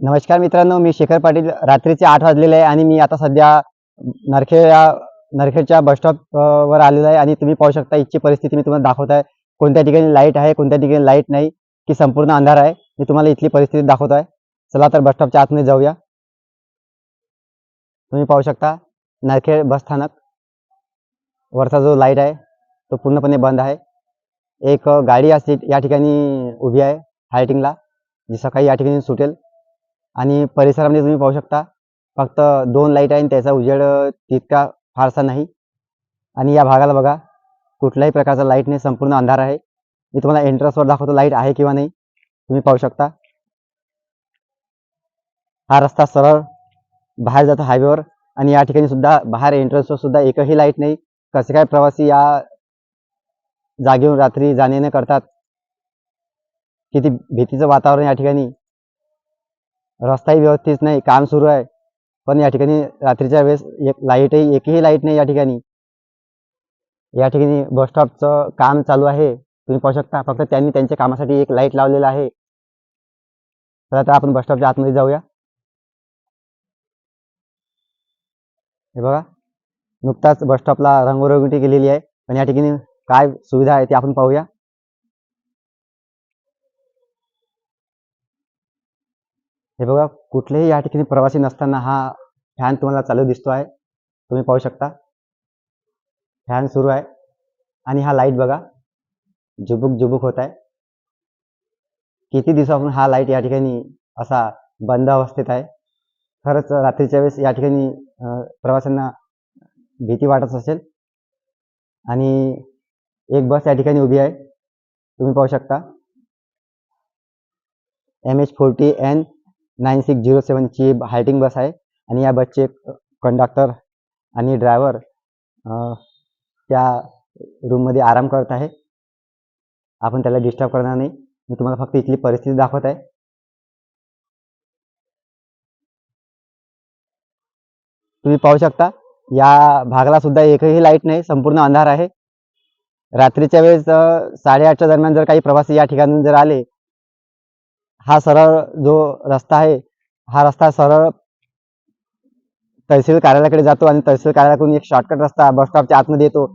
नमस्कार मित्रांनो मी शेखर पाटील. रात्रीचे आठ वाजलेले आहे आणि मी आता सध्या नरखे या नरखेडच्या बसस्टॉप वर आलेलो आहे. आणि तुम्ही पाहू शकता इथची परिस्थिती मी तुम्हाला दाखवत आहे. कोणत्या ठिकाणी लाइट आहे कोणत्या ठिकाणी लाइट नाही की संपूर्ण अंधार आहे मी तुम्हाला इथली परिस्थिती दाखवत आहे. चला तर बसस्टॉपच्या आतमध्ये जाऊया. तुम्ही पाहू शकता नरखेड बस स्थानक. वरचा जो लाइट आहे तो पूर्णपणे बंद आहे. एक गाडी असते या ठिकाणी उभी आहे हायटिंगला जी सकाळी या ठिकाणी सुटेल. आणि परिसरामध्ये तुम्ही पाहू शकता फक्त दोन लाइट आहे आणि त्याचा उजेड तितका फारसा नाही. आणि या भागाला बघा कुठल्याही प्रकारचा लाइट नाही संपूर्ण अंधार आहे. मी तुम्हाला एंट्रन्सवर दाखवतो लाइट आहे किंवा नाही. तुम्ही पाहू शकता. हा रस्ता सरळ बाहेर जातो हायवेवर आणि या ठिकाणी सुद्धा बाहेर एंट्रन्सवर सुद्धा एकही लाइट नाही. कसे काय प्रवासी या जागेवर रात्री जाणे न करतात? किती भीतीचं वातावरण या ठिकाणी. रस्ताही व्यवस्थित नाही काम सुरू आहे. पण या ठिकाणी रात्रीच्या वेळेस एक लाईटही एकही लाइट नाही या ठिकाणी. या ठिकाणी बस स्टॉपचं काम चालू आहे. तुम्ही पाहू शकता फक्त त्यांनी त्यांच्या कामासाठी एक लाइट लावलेला आहे. तर आता आपण बस स्टॉपच्या आतमध्ये जाऊया. हे बघा नुकताच बस स्टॉपला केलेली आहे. पण या ठिकाणी काय सुविधा आहे ते आपण पाहूया. हे बघा कुठलेही या ठिकाणी प्रवासी नसताना हा फॅन तुम्हाला चालू दिसतो आहे तुम्ही पाहू शकता. फॅन सुरू आहे. आणि हा लाइट बघा. जुबुक जुबुक होत आहे किती दिवसापासून हा लाइट या ठिकाणी असा बंद अवस्थेत आहे. खरंच रात्रीच्या वेळेस या ठिकाणी प्रवाशांना भीती वाटत असेल. आणि एक बस या ठिकाणी उभी आहे. तुम्ही पाहू शकता. M H forty N nine six zero सेवनची हायटिंग बस आहे आणि या बसचे कंडक्टर आणि ड्रायव्हर त्या रूममध्ये आराम करत आहे. आपण त्याला डिस्टर्ब करणार नाही. मी तुम्हाला फक्त इथली परिस्थिती दाखवत आहे. तुम्ही पाहू शकता या भागाला सुद्धा एकही लाइट नाही संपूर्ण अंधार आहे. रात्रीच्या वेळेस साडेआठच्या दरम्यान जर काही प्रवासी या ठिकाणी जर आले हा सरळ जो रस्ता आहे हा रस्ता सरळ तहसील कार्यालयाकडे जातो आणि तहसील कार्यालयाकडून एक शॉर्टकट रस्ता बस स्टॉपच्या आतमध्ये येतो.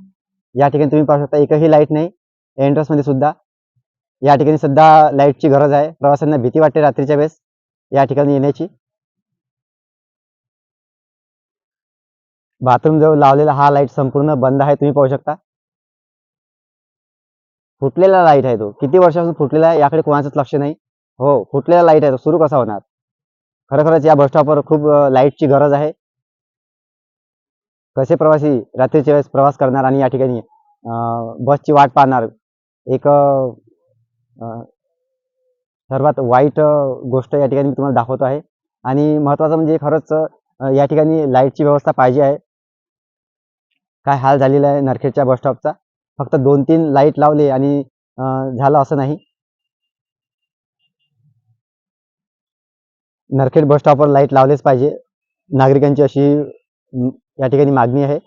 या ठिकाणी तुम्ही पाहू शकता एकही लाइट नाही. एंट्रन्समध्ये सुद्धा. या ठिकाणी सुद्धा लाईटची गरज आहे. प्रवाशांना भीती वाटते रात्रीच्या वेळेस या ठिकाणी येण्याची. बाथरूम जवळ लावलेला हा लाइट संपूर्ण बंद आहे. तुम्ही पाहू शकता. फुटलेला लाइट आहे तो. किती वर्षापासून फुटलेला आहे याकडे कोणाचंच लक्ष नाही. हो फुटलेला लाइट आहे तो सुरू कसा होणार? खरोखरच या बस स्टॉपवर खूप लाईटची गरज आहे. कसे प्रवासी रात्रीच्या वेळेस प्रवास करणार आणि या ठिकाणी बसची वाट पाहणार? एक सर्वात वाईट गोष्ट या ठिकाणी मी तुम्हाला दाखवतो आहे. आणि महत्त्वाचं म्हणजे खरंच या ठिकाणी लाईटची व्यवस्था पाहिजे आहे. काय हाल झालेला आहे नरखेडच्या बस स्टॉपचा फक्त दोन तीन लाइट लावले आणि झालं असं नाही. नरखेड बस स्टॉपवर लाइट लावलेच पाहिजे. नागरिकांची अशी या ठिकाणी मागणी आहे.